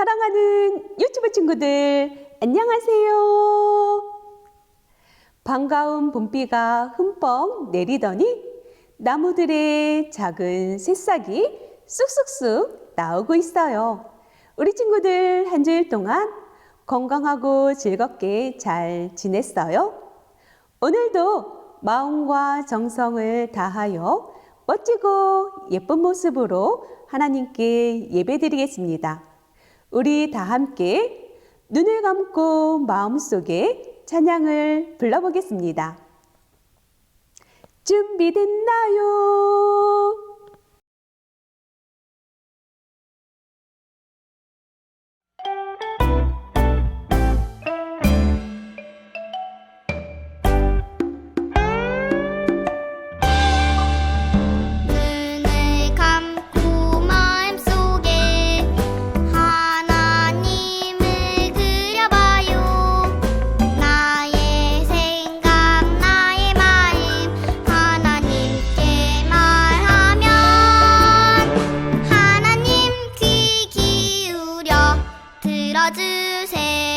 사랑하는 유튜브 친구들, 안녕하세요. 반가운 봄비가 흠뻑 내리더니 나무들의 작은 새싹이 쑥쑥쑥 나오고 있어요. 우리 친구들 한 주일 동안 건강하고 즐겁게 잘 지냈어요? 오늘도 마음과 정성을 다하여 멋지고 예쁜 모습으로 하나님께 예배드리겠습니다. 우리 다 함께 눈을 감고 마음속에 찬양을 불러보겠습니다. 준비됐나요? 주세요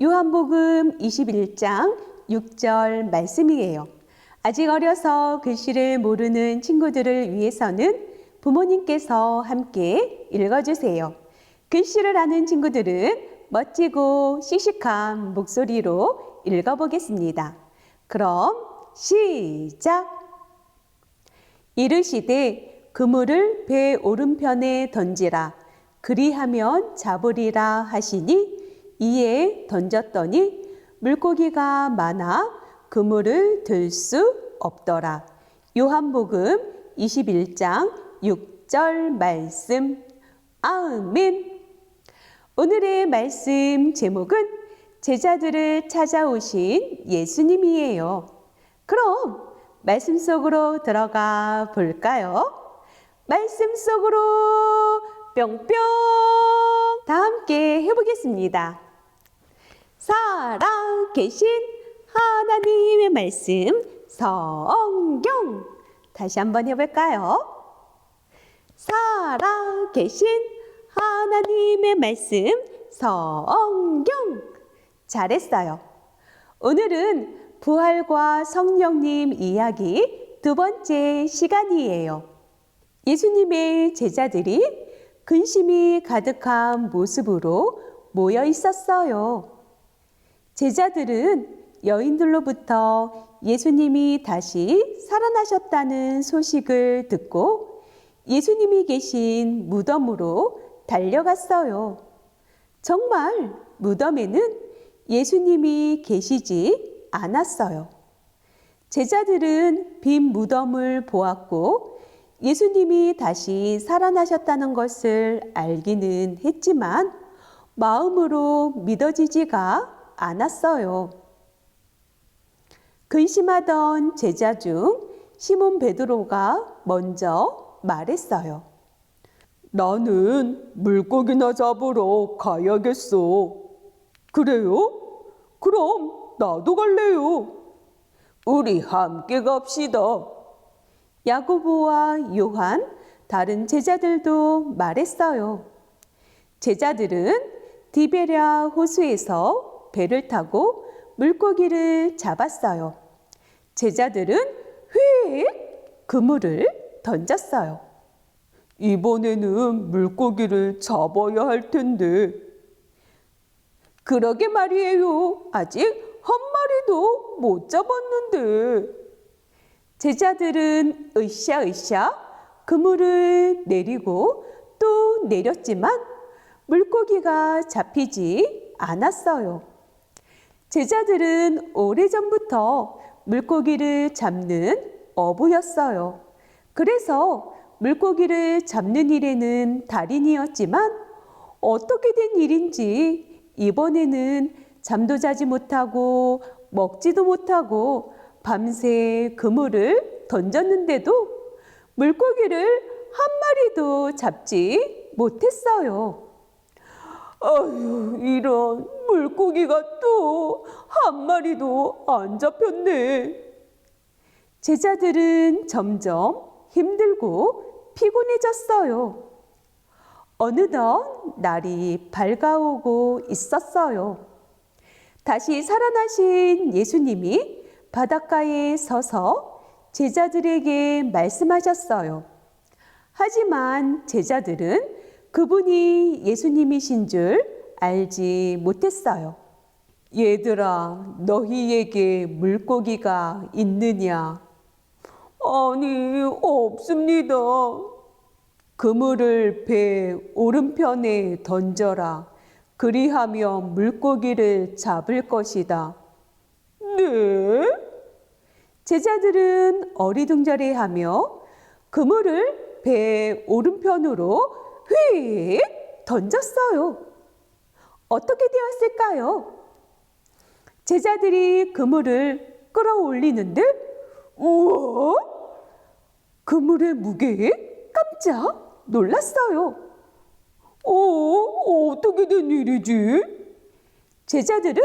요한복음 21장 6절 말씀이에요. 아직 어려서 글씨를 모르는 친구들을 위해서는 부모님께서 함께 읽어주세요. 글씨를 아는 친구들은 멋지고 씩씩한 목소리로 읽어보겠습니다. 그럼 시작! 이르시되 그물을 배 오른편에 던지라 그리하면 잡으리라 하시니 이에 던졌더니 물고기가 많아 그물을 들 수 없더라. 요한복음 21장 6절 말씀. 아멘. 오늘의 말씀 제목은 제자들을 찾아오신 예수님이에요. 그럼 말씀 속으로 들어가 볼까요? 말씀 속으로 뿅뿅 다 함께 해보겠습니다. 살아 계신 하나님의 말씀 성경 다시 한번 해볼까요? 살아 계신 하나님의 말씀 성경 잘했어요. 오늘은 부활과 성령님 이야기 두 번째 시간이에요. 예수님의 제자들이 근심이 가득한 모습으로 모여 있었어요. 제자들은 여인들로부터 예수님이 다시 살아나셨다는 소식을 듣고 예수님이 계신 무덤으로 달려갔어요. 정말 무덤에는 예수님이 계시지 않았어요. 제자들은 빈 무덤을 보았고 예수님이 다시 살아나셨다는 것을 알기는 했지만 마음으로 믿어지지가 않았어요. 근심하던 제자 중 시몬 베드로가 먼저 말했어요. 나는 물고기나 잡으러 가야겠어. 그래요? 그럼 나도 갈래요. 우리 함께 갑시다. 야고보와 요한 다른 제자들도 말했어요. 제자들은 디베랴 호수에서 배를 타고 물고기를 잡았어요. 제자들은 휙 그물을 던졌어요. 이번에는 물고기를 잡아야 할 텐데. 그러게 말이에요. 아직 한 마리도 못 잡았는데. 제자들은 으쌰으쌰 그물을 내리고 또 내렸지만 물고기가 잡히지 않았어요. 제자들은 오래전부터 물고기를 잡는 어부였어요. 그래서 물고기를 잡는 일에는 달인이었지만 어떻게 된 일인지 이번에는 잠도 자지 못하고 먹지도 못하고 밤새 그물을 던졌는데도 물고기를 한 마리도 잡지 못했어요. 아유, 이런 물고기가 또 한 마리도 안 잡혔네. 제자들은 점점 힘들고 피곤해졌어요. 어느덧 날이 밝아오고 있었어요. 다시 살아나신 예수님이 바닷가에 서서 제자들에게 말씀하셨어요. 하지만 제자들은 그분이 예수님이신 줄 알지 못했어요. 얘들아, 너희에게 물고기가 있느냐? 아니, 없습니다. 그물을 배 오른편에 던져라. 그리하면 물고기를 잡을 것이다. 네? 제자들은 어리둥절해하며 그물을 배 오른편으로 휙 던졌어요. 어떻게 되었을까요? 제자들이 그물을 끌어올리는데 우와! 그물의 무게에 깜짝 놀랐어요. 어, 어떻게 된 일이지? 제자들은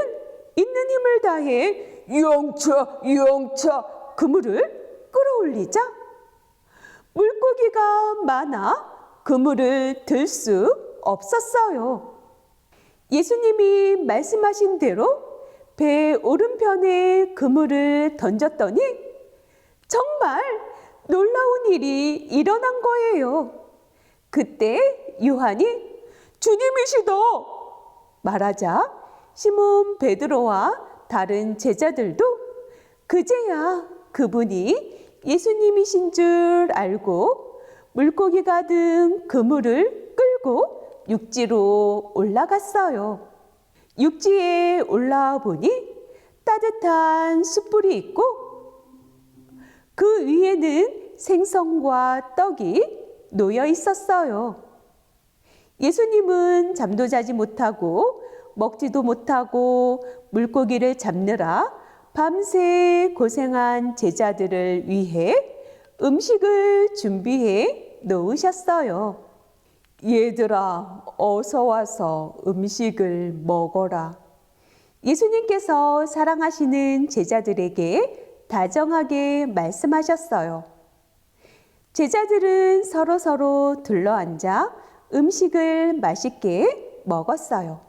있는 힘을 다해 영차, 영차. 그물을 끌어올리자 물고기가 많아 그물을 들 수 없었어요. 예수님이 말씀하신 대로 배 오른편에 그물을 던졌더니 정말 놀라운 일이 일어난 거예요. 그때 요한이 주님이시다. 말하자 시몬 베드로와 다른 제자들도 그제야 그분이 예수님이신 줄 알고 물고기 가득 그물을 끌고 육지로 올라갔어요. 육지에 올라와 보니 따뜻한 숯불이 있고 그 위에는 생선과 떡이 놓여 있었어요. 예수님은 잠도 자지 못하고 먹지도 못하고 물고기를 잡느라 밤새 고생한 제자들을 위해 음식을 준비해 놓으셨어요. 얘들아, 어서 와서 음식을 먹어라. 예수님께서 사랑하시는 제자들에게 다정하게 말씀하셨어요. 제자들은 서로서로 둘러앉아 음식을 맛있게 먹었어요.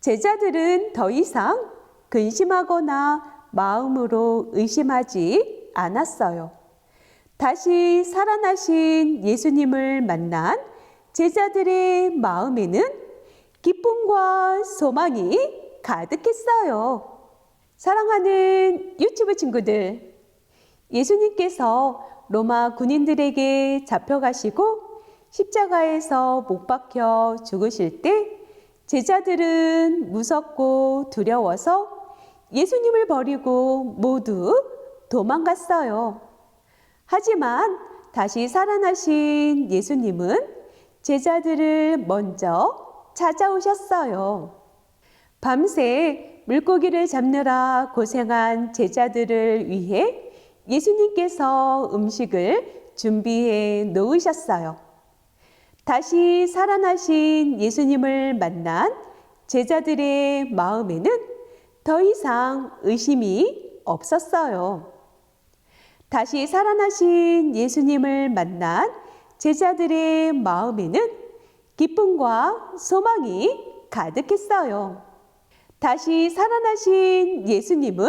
제자들은 더 이상 근심하거나 마음으로 의심하지 않았어요. 다시 살아나신 예수님을 만난 제자들의 마음에는 기쁨과 소망이 가득했어요. 사랑하는 유튜브 친구들, 예수님께서 로마 군인들에게 잡혀가시고 십자가에서 못 박혀 죽으실 때 제자들은 무섭고 두려워서 예수님을 버리고 모두 도망갔어요. 하지만 다시 살아나신 예수님은 제자들을 먼저 찾아오셨어요. 밤새 물고기를 잡느라 고생한 제자들을 위해 예수님께서 음식을 준비해 놓으셨어요. 다시 살아나신 예수님을 만난 제자들의 마음에는 더 이상 의심이 없었어요. 다시 살아나신 예수님을 만난 제자들의 마음에는 기쁨과 소망이 가득했어요. 다시 살아나신 예수님은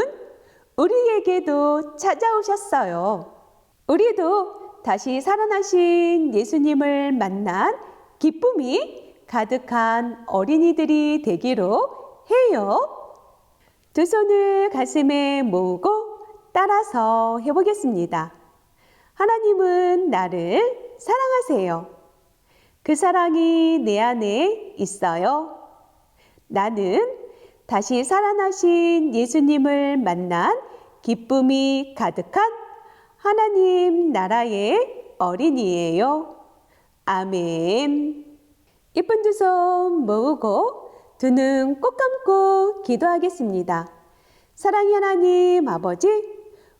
우리에게도 찾아오셨어요. 우리도 다시 살아나신 예수님을 만난 기쁨이 가득한 어린이들이 되기로 해요. 두 손을 가슴에 모으고 따라서 해보겠습니다. 하나님은 나를 사랑하세요. 그 사랑이 내 안에 있어요. 나는 다시 살아나신 예수님을 만난 기쁨이 가득한 하나님 나라의 어린이에요. 아멘. 예쁜 두 손 모으고 두 눈 꼭 감고 기도하겠습니다. 사랑의 하나님 아버지,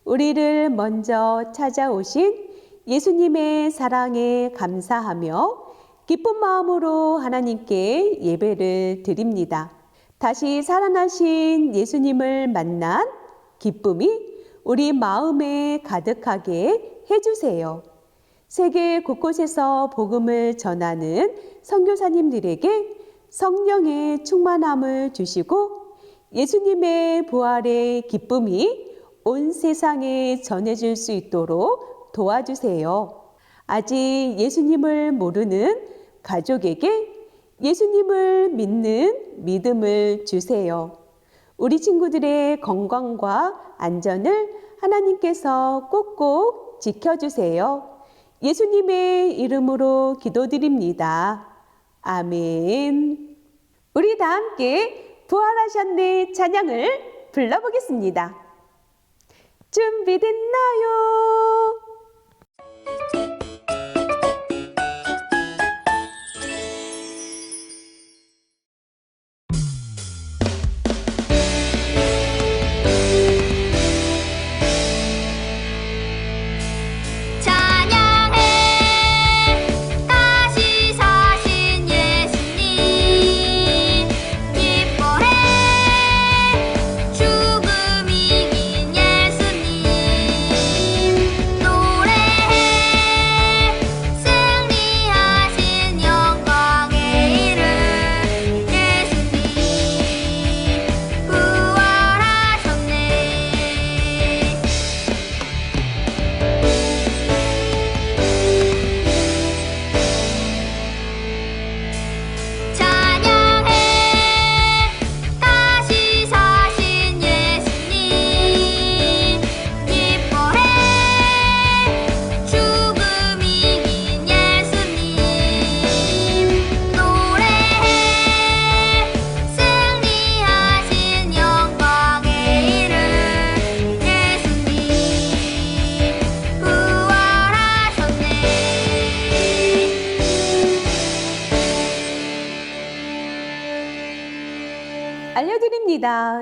우리를 먼저 찾아오신 예수님의 사랑에 감사하며 기쁜 마음으로 하나님께 예배를 드립니다. 다시 살아나신 예수님을 만난 기쁨이 우리 마음에 가득하게 해주세요. 세계 곳곳에서 복음을 전하는 선교사님들에게 성령의 충만함을 주시고 예수님의 부활의 기쁨이 온 세상에 전해질 수 있도록 도와주세요. 아직 예수님을 모르는 가족에게 예수님을 믿는 믿음을 주세요. 우리 친구들의 건강과 안전을 하나님께서 꼭꼭 지켜주세요. 예수님의 이름으로 기도드립니다. 아멘. 우리 다 함께 부활하셨네 찬양을 불러보겠습니다. 준비됐나요?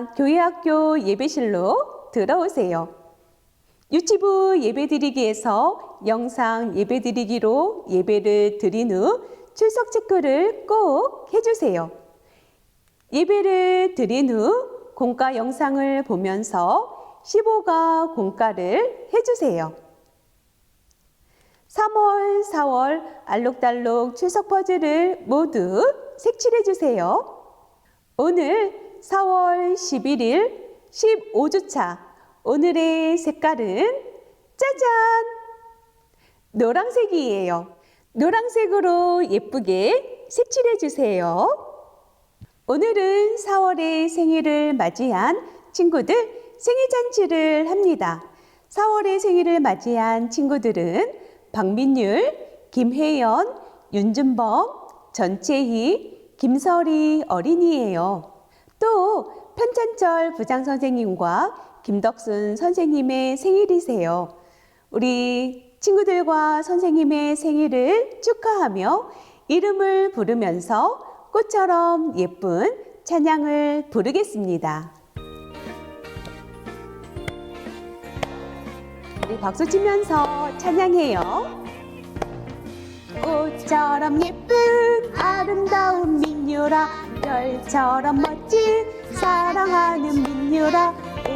알려드립니다. 교회 학교 예배실로 들어오세요. 유치부 예배드리기에서 영상 예배드리기로 예배를 드린 후 출석 체크를 꼭 해주세요. 예배를 드린 후 공과 영상을 보면서 15가 공과를 해주세요. 3월, 4월 알록달록 출석 퍼즐을 모두 색칠해 주세요. 오늘 4월 11일 15주차 오늘의 색깔은 짜잔! 노란색이에요. 노란색으로 예쁘게 색칠해 주세요. 오늘은 4월의 생일을 맞이한 친구들 생일잔치를 합니다. 4월의 생일을 맞이한 친구들은 박민율, 김혜연, 윤준범, 전채희, 김설이 어린이예요. 또 편찬철 부장 선생님과 김덕순 선생님의 생일이세요. 우리 친구들과 선생님의 생일을 축하하며 이름을 부르면서 꽃처럼 예쁜 찬양을 부르겠습니다. 우리 박수 치면서 찬양해요. 꽃처럼 예쁜 아름다운 민유라 별처럼 멋진 사랑하는 민유라.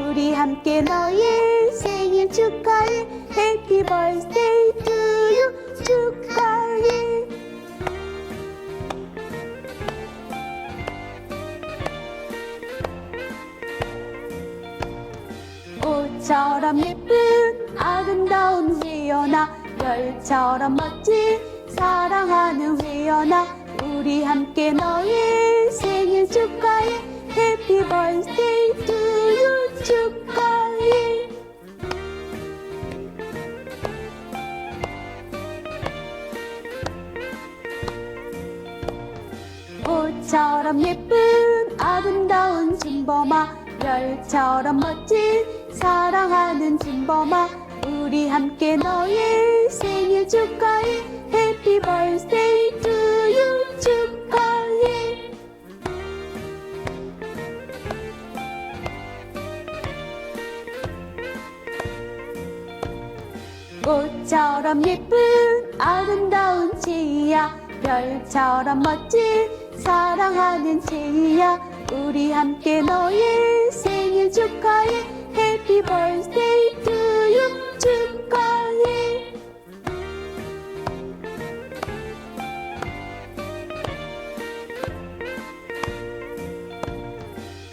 우리 함께 너의 생일 축하해. 해피 벌스데이 투유 축하해. 꽃처럼 예쁜 아름다운 회연아 별처럼 멋진 사랑하는 회연아 우리 함께 너의 생일 축하해. 해피 벌스데이 투유 축하해. 꽃처럼 예쁜 아름다운 진범아 별처럼 멋진 사랑하는 진범아 우리 함께 너의 생일 축하해. 해피 벌스데이 투유 축하해. 꽃처럼 예쁜 아름다운 제이야 별처럼 멋진 사랑하는 제이야 우리 함께 너의 생일 축하해. 해피 벌스데이 투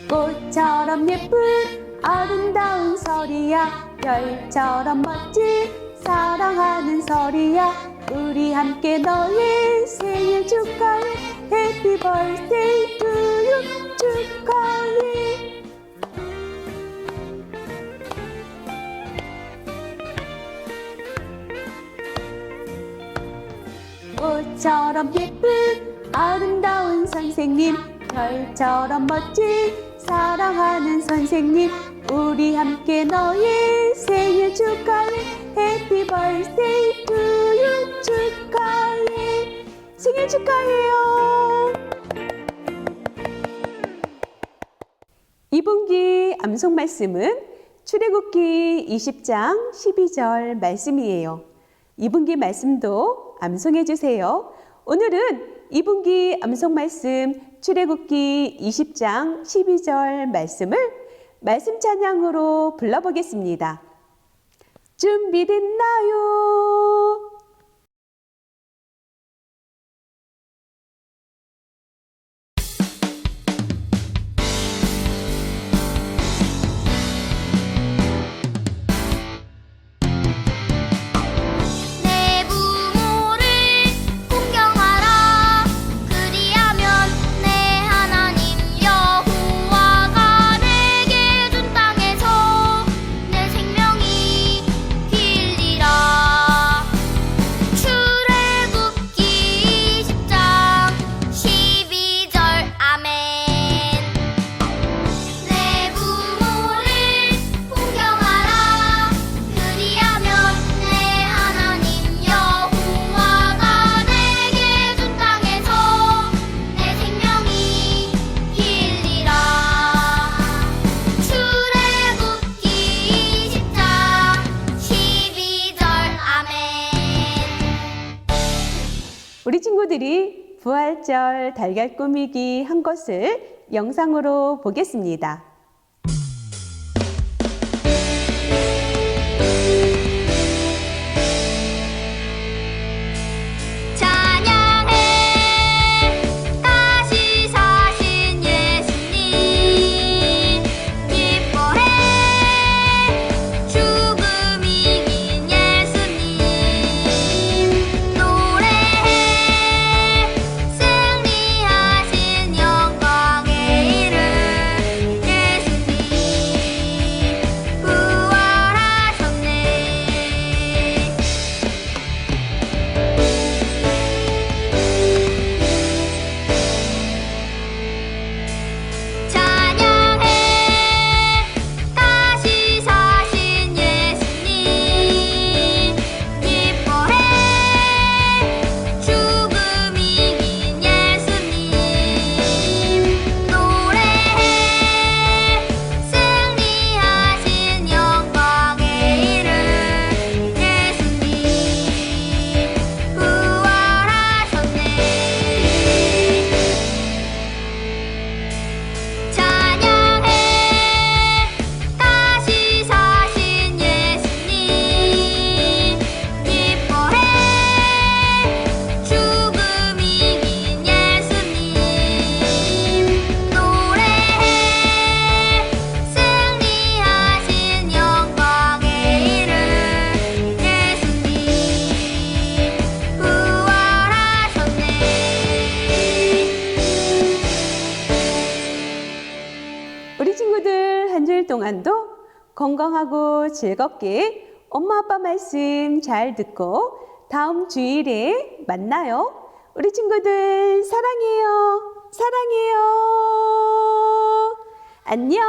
꽃처럼 예쁜 아름다운 설이야. 별처럼 멋진 사랑하는 설이야. 우리 함께 너의 생일 축하해. 해피 벌스데이 투유 축하해. 꽃처럼 예쁜 아름다운 선생님. 별처럼 멋진 사랑하는 선생님 우리 함께 너의 생일 축하해 해피 벌스데이 투유 축하해 생일 축하해요 이분기 암송 말씀은 출애굽기 20장 12절 말씀이에요. 이분기 말씀도 암송해 주세요. 오늘은 이분기 암송 말씀 출애굽기 20장 12절 말씀을 말씀 찬양으로 불러보겠습니다. 준비됐나요? 우리 친구들이 부활절 달걀 꾸미기 한 것을 영상으로 보겠습니다. 동안도 건강하고 즐겁게 엄마 아빠 말씀 잘 듣고 다음 주일에 만나요. 우리 친구들 사랑해요. 사랑해요. 안녕.